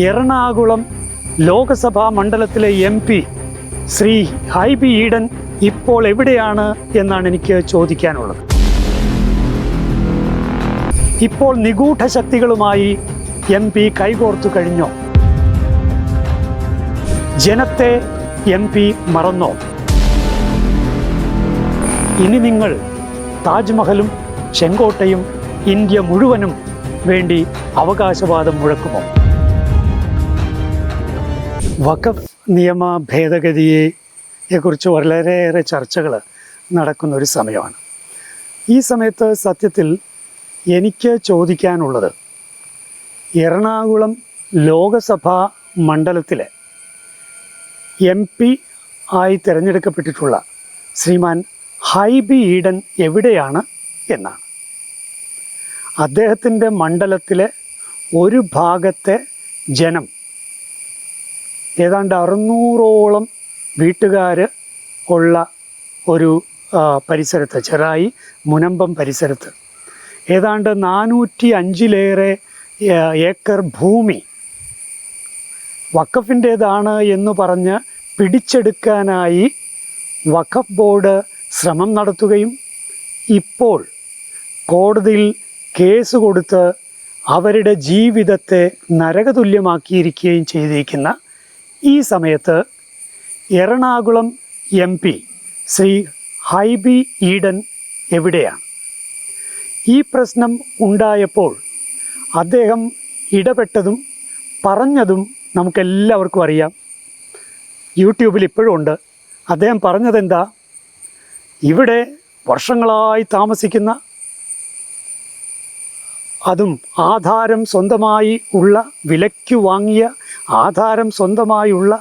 എറണാകുളം ലോകസഭാ മണ്ഡലത്തിലെ M P Shri Hibi Eden ഇപ്പോൾ എവിടെയാണ് എന്നാണ് എനിക്ക് ചോദിക്കാനുള്ളത്. ഇപ്പോൾ നിഗൂഢ ശക്തികളുമായി എം പി കൈകോർത്തു കഴിഞ്ഞോ? ജനത്തെ എം പി മറന്നോ? ഇനി നിങ്ങൾ താജ്മഹലും ചെങ്കോട്ടയും ഇന്ത്യ മുഴുവനും വേണ്ടി അവകാശവാദം മുഴക്കുമോ? വഖഫ് നിയമ ഭേദഗതിയെ കുറിച്ച് വളരെയേറെ ചർച്ചകൾ നടക്കുന്ന ഒരു സമയമാണ്. ഈ സമയത്ത് സത്യത്തിൽ എനിക്ക് ചോദിക്കാനുള്ളത് എറണാകുളം ലോകസഭാ മണ്ഡലത്തിലെ എം പി ആയി തിരഞ്ഞെടുക്കപ്പെട്ടിട്ടുള്ള ശ്രീമാൻ ഹൈബി ഈഡൻ എവിടെയാണ് എന്നാണ്. അദ്ദേഹത്തിന്റെ മണ്ഡലത്തിലെ ഒരു ഭാഗത്തെ ജനം ഏതാണ്ട് അറുന്നൂറോളം വീട്ടുകാർ ഉള്ള ഒരു പരിസരത്ത് ചെറായി മുനമ്പം പരിസരത്ത്. ഏതാണ്ട് നാനൂറ്റി അഞ്ചിലേറെ ഏക്കർ ഭൂമി വഖഫിന്റേതാണ് എന്ന് പറഞ്ഞ് പിടിച്ചെടുക്കാനായി വഖഫ് ബോർഡ് ശ്രമം നടത്തുകയും ഇപ്പോൾ കോടതിയിൽ കേസ് കൊടുത്ത് അവരുടെ ജീവിതത്തെ നരകതുല്യമാക്കിയിരിക്കുകയും ചെയ്തിരിക്കുന്ന ഈ സമയത്ത് എറണാകുളം എം പി ശ്രീ ഹൈബി ഈഡൻ എവിടെയാണ്? ഈ പ്രശ്നം ഉണ്ടായപ്പോൾ അദ്ദേഹം ഇടപെട്ടതും പറഞ്ഞതും നമുക്കെല്ലാവർക്കും അറിയാം. യൂട്യൂബിൽ ഇപ്പോഴും ഉണ്ട്. അദ്ദേഹം പറഞ്ഞതെന്താ? ഇവിടെ വർഷങ്ങളായി താമസിക്കുന്ന അതും ആധാരം സ്വന്തമായി ഉള്ള വിലയ്ക്ക് വാങ്ങിയ ആധാരം സ്വന്തമായുള്ള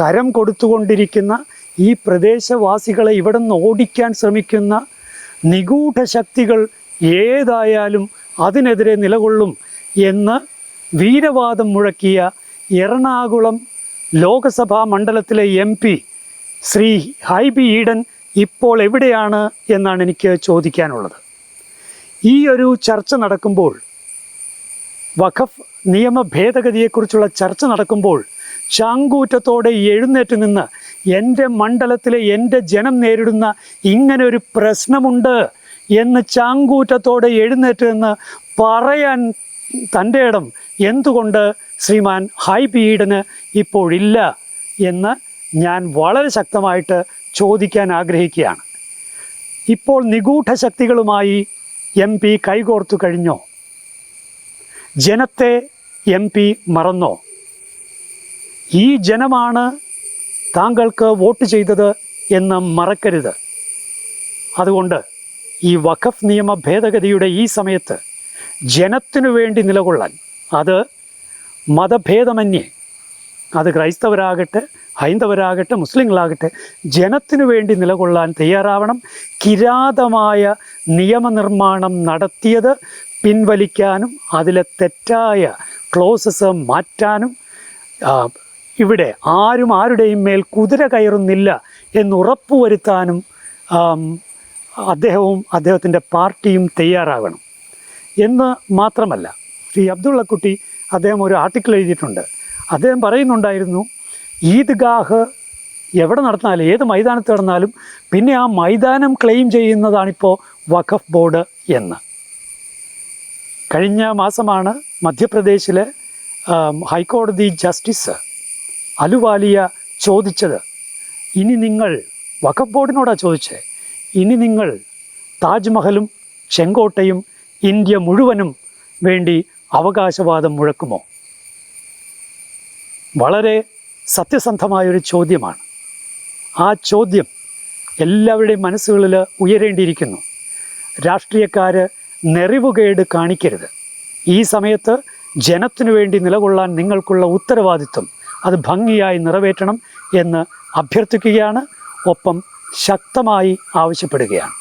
കരം കൊടുത്തുകൊണ്ടിരിക്കുന്ന ഈ പ്രദേശവാസികളെ ഇവിടെ നിന്ന് ഓടിക്കാൻ ശ്രമിക്കുന്ന നിഗൂഢ ശക്തികൾ ഏതായാലും അതിനെതിരെ നിലകൊള്ളും എന്ന് വീരവാദം മുഴക്കിയ എറണാകുളം ലോകസഭാ മണ്ഡലത്തിലെ എം പി ശ്രീ ഹൈബി ഈഡൻ ഇപ്പോൾ എവിടെയാണ് എന്നാണ് എനിക്ക് ചോദിക്കാനുള്ളത്. ഈ ഒരു ചർച്ച നടക്കുമ്പോൾ വഖഫ് നിയമ ഭേദഗതിയെക്കുറിച്ചുള്ള ചർച്ച നടക്കുമ്പോൾ ചാങ്കൂറ്റത്തോടെ എഴുന്നേറ്റ് നിന്ന് എന്റെ മണ്ഡലത്തിലെ എന്റെ ജനം നേരിടുന്ന ഇങ്ങനെ ഒരു പ്രശ്നമുണ്ട് എന്ന് ചാങ്കൂറ്റത്തോടെ എഴുന്നേറ്റ് നിന്ന് പറയാൻ തന്റെ ഇടം എന്തുകൊണ്ട് ശ്രീമാൻ ഹൈ ഈഡന് ഇപ്പോഴില്ല എന്ന് ഞാൻ വളരെ ശക്തമായിട്ട് ചോദിക്കാൻ ആഗ്രഹിക്കുകയാണ്. ഇപ്പോൾ നിഗൂഢ ശക്തികളുമായി എം പി കൈകോർത്തു കഴിഞ്ഞോ? ജനത്തെ എം പി മറന്നോ? ഈ ജനമാണ് താങ്കൾക്ക് വോട്ട് ചെയ്തത് എന്ന് മറക്കരുത്. അതുകൊണ്ട് ഈ വഖഫ് നിയമ ഭേദഗതിയുടെ ഈ സമയത്ത് ജനത്തിനു വേണ്ടി നിലകൊള്ളാൻ അത് മതഭേദമന്യേ അത് ക്രൈസ്തവരാകട്ടെ ഹൈന്ദവരാകട്ടെ മുസ്ലിങ്ങളാകട്ടെ ജനത്തിനു വേണ്ടി നിലകൊള്ളാൻ തയ്യാറാവണം. കിരാതമായ നിയമനിർമ്മാണം നടത്തിയത് പിൻവലിക്കാനും അതിലെ തെറ്റായ ക്ലോസസ് മാറ്റാനും ഇവിടെ ആരും ആരുടെയും മേൽ കുതിര കയറുന്നില്ല എന്ന് ഉറപ്പുവരുത്താനും അദ്ദേഹവും അദ്ദേഹത്തിന്റെ പാർട്ടിയും തയ്യാറാകണം എന്ന് മാത്രമല്ല ശ്രീ അബ്ദുള്ളക്കുട്ടി അദ്ദേഹം ഒരു ആർട്ടിക്കിൾ എഴുതിയിട്ടുണ്ട്. അദ്ദേഹം പറയുന്നുണ്ടായിരുന്നു ഈദ്ഗാഹ് എവിടെ നടന്നാലും ഏത് മൈതാനത്ത് നടന്നാലും പിന്നെ ആ മൈതാനം ക്ലെയിം ചെയ്യുന്നതാണിപ്പോൾ വഖഫ് ബോർഡ് എന്ന്. കഴിഞ്ഞ മാസമാണ് മധ്യപ്രദേശിലെ ഹൈക്കോടതി ജസ്റ്റിസ് അലുവാലിയ ചോദിച്ചത് ഇനി നിങ്ങൾ വഖഫ് ബോർഡിനോടാണ് ചോദിച്ചത് ഇനി നിങ്ങൾ താജ്മഹലും ചെങ്കോട്ടയും ഇന്ത്യ മുഴുവനും വേണ്ടി അവകാശവാദം മുഴക്കുമോ? വളരെ സത്യസന്ധമായൊരു ചോദ്യമാണ്. ആ ചോദ്യം എല്ലാവരുടെയും മനസ്സുകളിൽ ഉയരേണ്ടിയിരിക്കുന്നു. രാഷ്ട്രീയക്കാർ നെറിവുകേട് കാണിക്കരുത്. ഈ സമയത്ത് ജനത്തിനു വേണ്ടി നിലകൊള്ളാൻ നിങ്ങൾക്കുള്ള ഉത്തരവാദിത്വം അത് ഭംഗിയായി നിറവേറ്റണം എന്ന് അഭ്യർത്ഥിക്കുകയാണ്. ഒപ്പം ശക്തമായി ആവശ്യപ്പെടുകയാണ്.